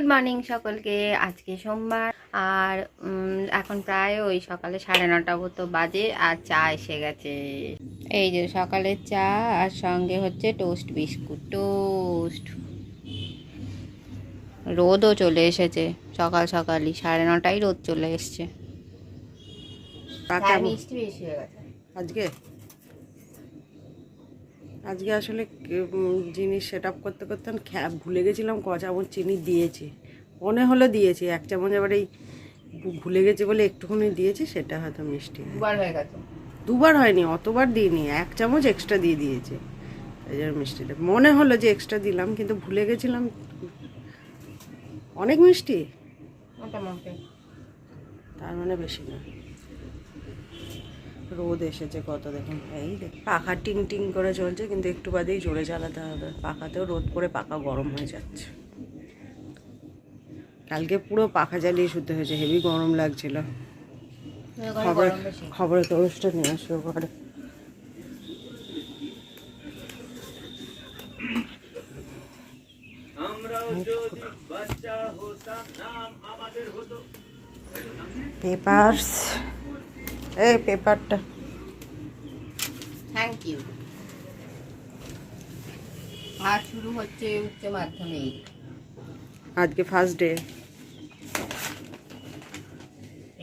Good morning সকলকে। আজকে সোমবার আর এখন প্রায় ওই সকালে সাড়ে নটা মতো বাজে আর চা এসে গেছে। এই যে সকালের চা আর সঙ্গে হচ্ছে টোস্ট বিস্কুট টোস্ট। রোদও চলে এসেছে সকাল সকালই সাড়ে নটায় রোদ চলে এসছে। হয়ে আজকে? আজকে আসলে জিনিস সেট আপ করতে করতে আমি খ্যা- ভুলে গেছিলাম ক চামচ চিনি দিয়েছি। মনে হলো দিয়েছি এক চামচ এবার এই ভুলে গেছে বলে একটুখানি দিয়েছি সেটা হয়তো মিষ্টি দুবার হয়ে গেছে। দুবার হয়নি অতবার দিইনি এক চামচ এক্সট্রা দিয়ে দিয়েছি। এই জন্য মিষ্টিটা মনে হলো যে এক্সট্রা দিলাম কিন্তু ভুলে গেছিলাম। অনেক মিষ্টি? মোটামুটি। তার মানে বেশি না। রোদ এসেছে কত দেখুন। এই পাখা টিং টিং করে চলছে কিন্তু একটু বাদেই জোরে চালাতে হবে। পাখাতেও রোদ করে পাখা গরম হয়ে যাচ্ছে। কালকে পুরো পাখা জ্বালিয়ে শুতে হয়েছে হেভি গরম লাগছিল। খবরে খবরের কাগজটা নিয়ে আসব ঘরে পেপারস এই পেপারটা। থ্যাংক ইউ আর শুরু হচ্ছে উচ্চ মাধ্যমিক। আজকে ফার্স্ট ডে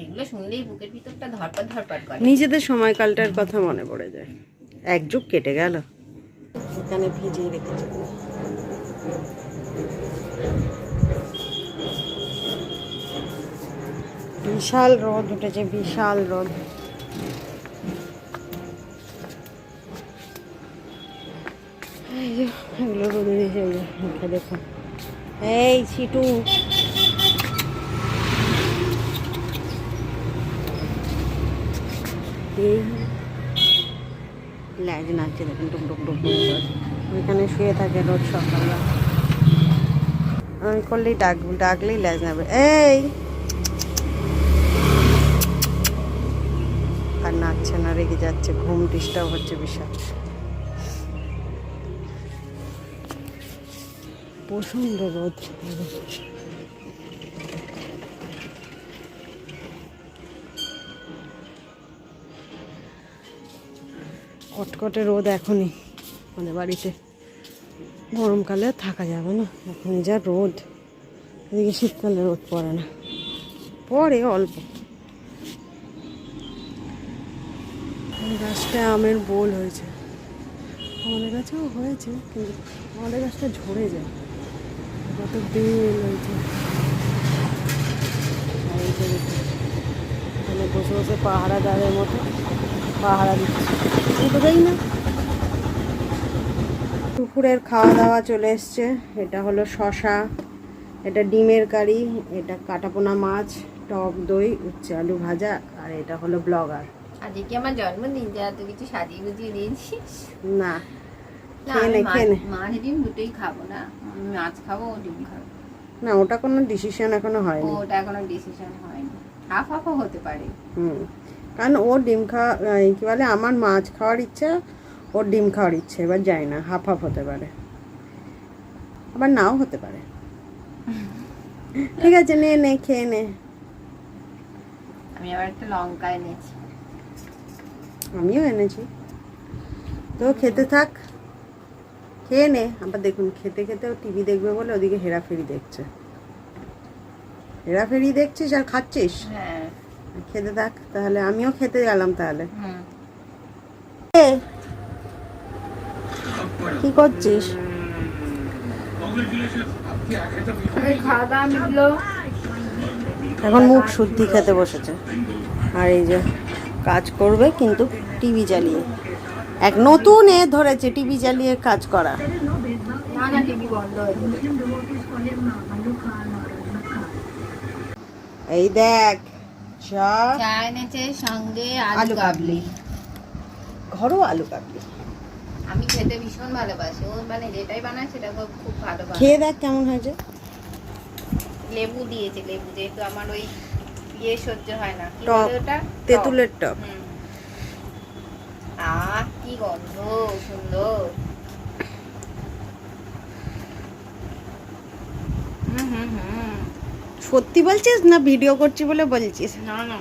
এগুলো শুনলেই বুকের ভিতরটা ধরপড় ধরপড় করে। নিজেদের সময়কালটার কথা মনে পড়ে যায়। এক যুগ কেটে গেল। এখানে ভিজিয়ে রেখেছি। বিশাল রোদ উঠেছে বিশাল রোদ। এই এই ল্যাজ নাচছে, দেখুন, টুক টুক শুয়ে থাকে আমি করলেই ডাক, ডাকলেই ল্যাজ নাবে। এই! আর নাচছে না, রেগে যাচ্ছে, ঘুম ডিস্টার্ব হচ্ছে বিশাল প্রচণ্ড রোদ। কটকটে রোদ এখনই আমাদের বাড়িতে। গরমকালে থাকা যাবে না, এখন যা রোদ। এদিকে শীতকালে রোদ পড়ে না পরে অল্প। গাছটা আমের বোল হয়েছে। আমাদের গাছেও হয়েছে, কিন্তু আমাদের গাছটা ঝরে যায়। কত হয়েছে এখানে বসে বসে পাহারাদারের মতো পাহারা দিচ্ছে। তো না। দুপুরের খাওয়া দাওয়া চলে এসছে। এটা হলো শশা এটা ডিমের কারি এটা কাটাপোনা মাছ টক দই উচ্ছে আলু ভাজা আর এটা হলো ব্লগার। আজকে কি আমার জন্মদিন? যা তুই কিছু সাজিয়ে গুজিয়ে দিয়েছিস? না, খেয়ে নে খেয়ে নে। মাছ- মাছ ডিম দুটোই খাব না মাছ খাব ডিম খাব। না ওটা কোনো ডিসিশন এখনও হয়নি। ওটা এখনও ডিসিশন হয়নি। হাফ হাফও হতে পারে। হুম কারণ ওর ডিম খাওয়া কি বলে আমার মাছ খাওয়ার ইচ্ছা ওর ডিম খাওয়ার ইচ্ছে এবার যাই না হাফ হাফ হতে পারে। আবার নাও হতে পারে। ঠিক আছে নে নে খেয়ে নে। আমি আবার একটা লঙ্কা এনেছি। আমিও এনেছি। তো খেতে থাক। খেয়ে নে। আবার দেখুন খেতে খেতে টিভি দেখবে বলে ওদিকে হেরাফেরি দেখছে। হেরাফেরি দেখছিস আর খাচ্ছিস? হ্যাঁ। খেতে থাক তাহলে আমিও খেতে গেলাম তাহলে। কি করছিস? এখন মুখ শুদ্ধি খেতে বসেছে। আর এই যে কাজ করবে কিন্তু টিভি চালিয়ে। এক নতুন এ ধরেছে টিভি চালিয়ে কাজ করা। এই দেখ সঙ্গে আলু কাবলি আলু আমি খেতে ভীষণ ভালোবাসি। ও মানে যেটাই বানায় সেটা খুব ভালো খেয়ে দেখ কেমন হয়েছে। লেবু দিয়েছে লেবু। যেহেতু আমার ওই ইয়ে সহ্য হয় না। তেঁতুলের টক। হুম। আহ কি গন্ধ সুন্দর হুম হুম হুম। সত্যি বলছিস না? ভিডিও করছি বলে বলছিস? না না।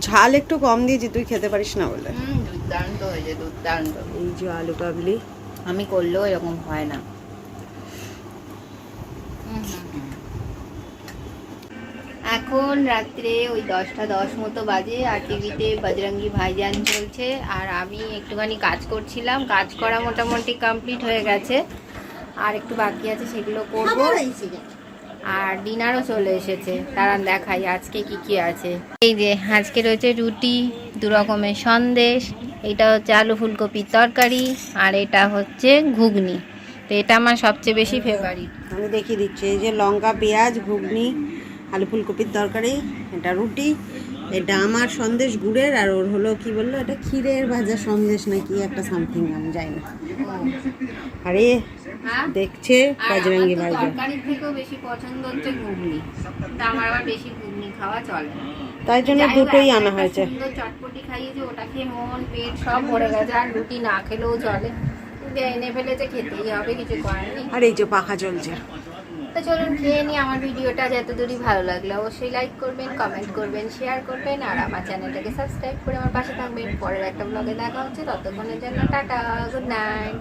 ঝাল একটু কম দিয়েছি তুই খেতে পারিস না বলে। হুম দুর্দান্ত হয়েছে দুর্দান্ত। এই যে আলু কাবলি। আমি করলেও এরকম হয় না। এখন রাত্রে ওই দশটা দশ মতো বাজে আর টিভিতে বজরঙ্গি ভাইজান চলছে আর আমি একটুখানি কাজ করছিলাম। কাজ করা মোটামুটি কমপ্লিট হয়ে গেছে। আর একটু বাকি আছে সেগুলো করব। আর ডিনারও চলে এসেছে। তারা দেখাই আজকে কি কি আছে। এই যে আজকে রয়েছে রুটি দু রকমের সন্দেশ এটা হচ্ছে আলু ফুলকপির তরকারি আর এটা হচ্ছে ঘুগনি। তো এটা আমার সবচেয়ে বেশি ফেভারিট আমি দেখিয়ে দিচ্ছি এই যে লঙ্কা পেঁয়াজ ঘুগনি আলু ফুলকপির তরকারি এটা রুটি এটা আমার সন্দেশ গুড়ের আর ওর হলো কি বলল এটা ক্ষীরের ভাজা সন্দেশ নাকি একটা সামথিং আমি যাই না। আরে হ্যাঁ? দেখছে বজরঙ্গি থেকেও বেশি পছন্দ হচ্ছে ঘুগনি। তা আমার আবার বেশি ঘুগনি খাওয়া চলে। তাই জন্য দুটোই আনা হয়েছে। চটপটি খাইয়েছে ওটা খেয়ে মন পেট সব ভরে গেছে আর রুটি না খেলেও চলে। এনে ফেলেছে খেতেই হবে কিছু করার আর এই যে পাখা চলছে। তো চলুন খেয়ে নিই, আমার ভিডিওটা যত দূরই ভালো লাগল, অবশ্যই লাইক করবেন কমেন্ট করবেন শেয়ার করবেন, আর আমার চ্যানেলটাকে সাবস্ক্রাইব করে আমার পাশে থাকবেন। পরের একটা ব্লগে দেখা হচ্ছে, ততক্ষণের জন্য টাটা গুড নাইট